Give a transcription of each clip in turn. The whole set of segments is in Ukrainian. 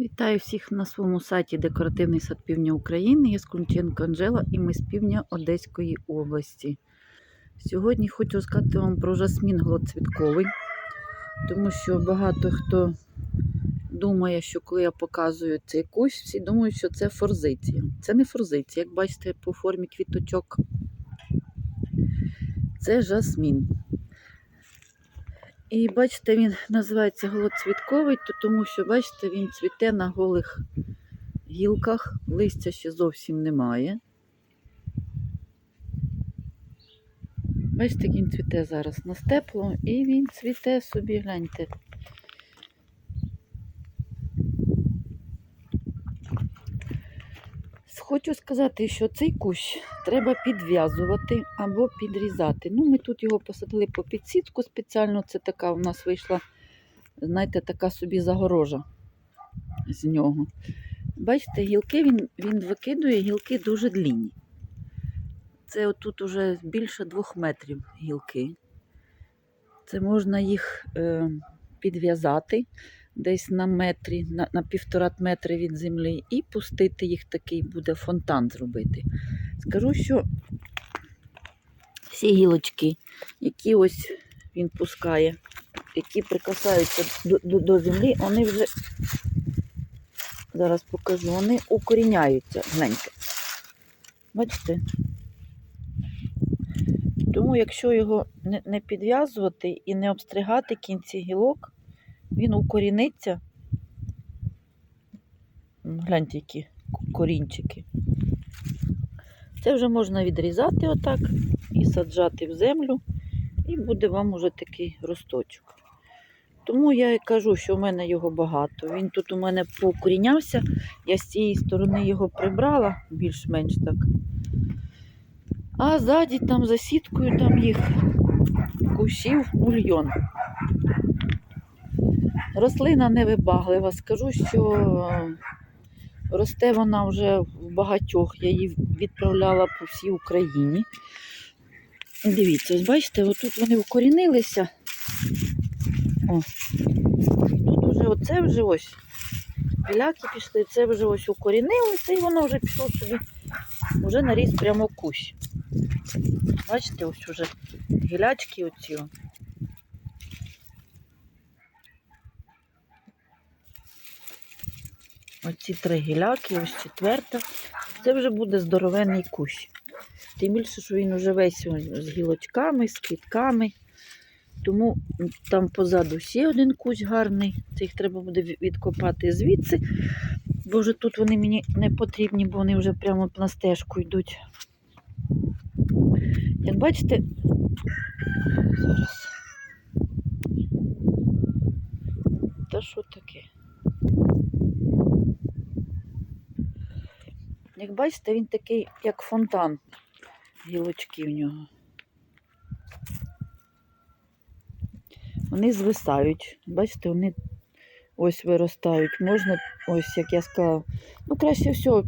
Вітаю всіх на своєму сайті Декоративний сад Півдня України. Я Скунченко Анжела і ми з півдня Одеської області. Сьогодні хочу розказати вам про жасмін голоцвітковий, тому що багато хто думає, що коли я показую цей кущ, всі думають, що це форзиція. Це не форзиція, як бачите, по формі квіточок. Це жасмін. І бачите, він називається голоцвітковий, то тому що, бачите, він цвіте на голих гілках, листя ще зовсім немає. Бачите, він цвіте зараз на степло, і він цвіте собі, гляньте. Хочу сказати, що цей кущ треба підв'язувати або підрізати. Ну, ми тут його посадили по підсітку спеціально. Це така у нас вийшла, знаєте, така собі загорожа з нього. Бачите, гілки він він викидує, гілки дуже длінні. Це отут уже більше двох метрів гілки. Це можна їх е, підв'язати десь на метрі, на, на півтора метри від землі, і пустити їх такий буде фонтан зробити. Скажу, що всі гілочки, які ось він пускає, які прикасаються до, до, до землі, вони вже, зараз покажу, вони укоріняються гляньте. Бачите? Тому, якщо його не підв'язувати і не обстригати кінці гілок, він укоріниться. Гляньте, які корінчики. Це вже можна відрізати отак і саджати в землю, і буде вам уже такий росточок. Тому я і кажу, що в мене його багато. Він тут у мене поукорінявся, я з цієї сторони його прибрала, більш-менш так. А ззаді там за сіткою там їх кущів мільйон. Рослина невибаглива. Скажу, що росте вона вже в багатьох. Я її відправляла по всій Україні. Дивіться, бачите, отут вони укорінилися. О. Тут вже оце вже ось. Біляки пішли, це вже ось укорінилося, і воно вже пішло собі, вже наріс прямо кущ. Бачите, ось уже гілячки оці. Оці три гіляки, ось четверта. Це вже буде здоровенний кущ. Тим більше, що він вже весь з гілочками, з квітками. Тому там позаду ще один кущ гарний. Це їх треба буде відкопати звідси. Бо вже тут вони мені не потрібні, бо вони вже прямо на стежку йдуть. Як бачите, зараз. Та що таке? Як бачите, він такий, як фонтан, гілочки в нього. Вони звисають. Бачите, вони ось виростають. Можна, ось, як я сказала, ну краще всього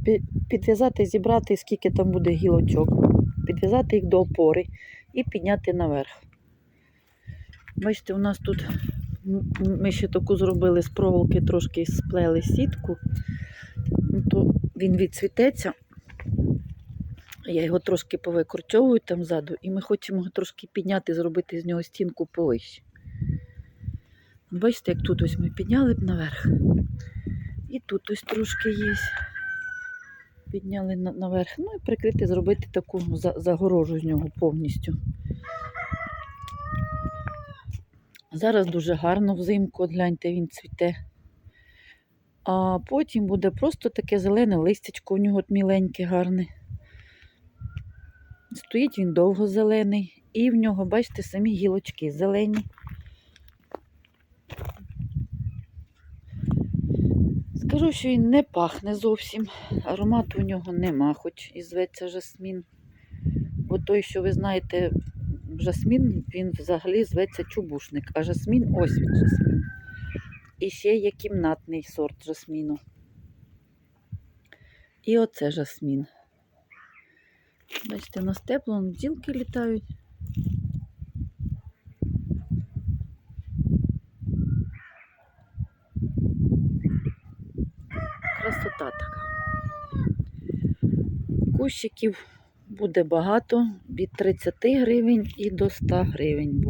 підв'язати, зібрати, скільки там буде гілочок, підв'язати їх до опори і підняти наверх. Бачите, у нас тут ми ще таку зробили з проволоки, трошки сплели сітку, то він відцвітеться. Я його трошки повикорчовую там ззаду, і ми хочемо його трошки підняти, зробити з нього стінку повище. Бачите, як тут ось ми підняли б наверх. І тут ось трошки є. Підняли наверх. Ну і прикрити, зробити таку загорожу з нього повністю. Зараз дуже гарно взимку, гляньте, він цвіте. А потім буде просто таке зелене листячко у нього міленьке, гарне. Стоїть він довго зелений, і в нього, бачите, самі гілочки зелені. Скажу, що він не пахне зовсім, аромату у нього нема, хоч і зветься жасмін. Бо той, що ви знаєте, жасмін, він взагалі зветься чубушник, а жасмін ось він жасмін. І ще є кімнатний сорт жасміну. І оце жасмін. Бачите, на степло бджілки літають. Красота така. Кущиків буде багато, від 30 гривень і до 100 гривень будуть.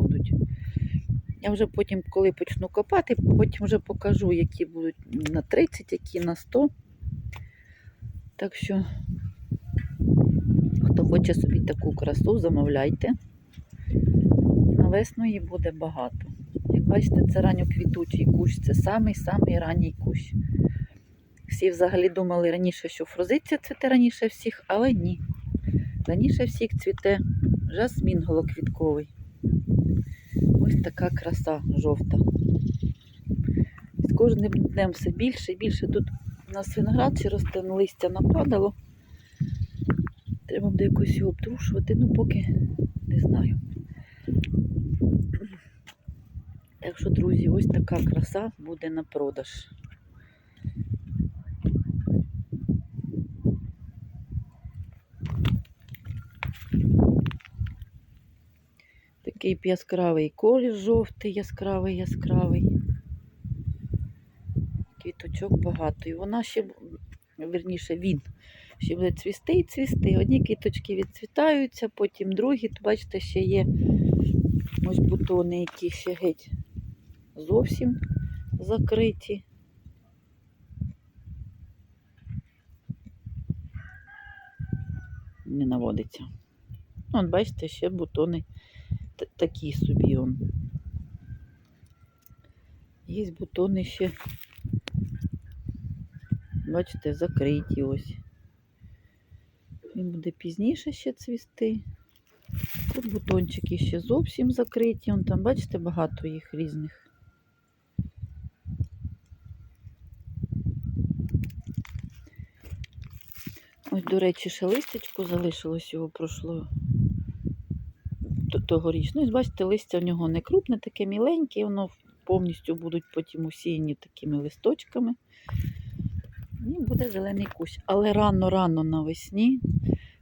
Я вже потім, коли почну копати, потім вже покажу, які будуть на 30, які на 100. Так що, хто хоче собі таку красу, замовляйте. На весну її буде багато. Як бачите, це ранньоквітучий кущ, це самий-самий ранній кущ. Всі взагалі думали раніше, що фрозиця цвіте раніше всіх, але ні. Раніше всіх цвіте жасмін голоквітковий. Ось така краса жовта. З кожним днем все більше і більше. Тут у нас виноград через те листя нападало. Треба буде якось його обтрушувати, ну поки не знаю. Так що, друзі, ось така краса буде на продаж. Такий яскравий колір жовтий, яскравий, яскравий. Квіточок багато. І вона ще, вірніше, він ще буде цвісти і цвісти. Одні квіточки відцвітаються, потім другі. То, бачите, ще є ось бутони, які ще геть зовсім закриті. Не наводиться. От, бачите, ще бутони такі собі. Он. Є бутони ще, бачите, закриті ось. Він буде пізніше ще цвісти. Тут бутончики ще зовсім закриті. Вон там, бачите, багато їх різних. Ось, до речі, ще листечко залишилось його прошло т- тогоріч. Ну, ось бачите, листя в нього не крупне, таке міленьке, воно повністю будуть потім усіяні такими листочками. І буде зелений кущ. Але рано-рано навесні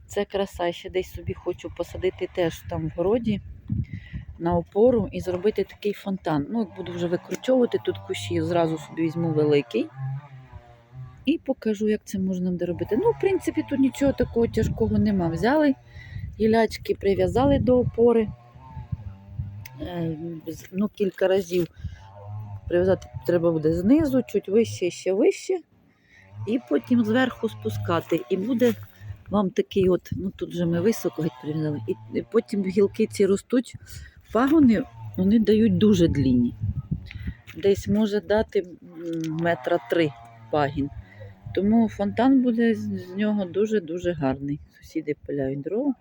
це краса. Я ще десь собі хочу посадити теж там в городі на опору і зробити такий фонтан. Ну, як буду вже викручовувати тут кущі, зразу собі візьму великий. І покажу, як це можна буде робити. Ну, в принципі, тут нічого такого тяжкого нема. Взяли гілячки, прив'язали до опори. Е, Ну, кілька разів прив'язати треба буде знизу, чуть вище, ще вище. І потім зверху спускати. І буде вам такий от, ну тут вже ми високо геть прив'язали. І, потім гілки ці ростуть, пагони вони дають дуже длінні. Десь може дати метра три пагін. Тому фонтан буде з нього дуже-дуже гарний. Сусіди пиляють дрова.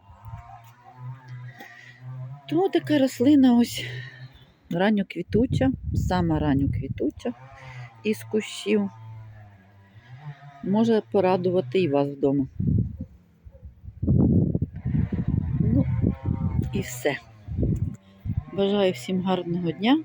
Тому така рослина ось ранньоквітуча, сама ранньоквітуча із кущів. Може порадувати і вас вдома. Ну, і все. Бажаю всім гарного дня.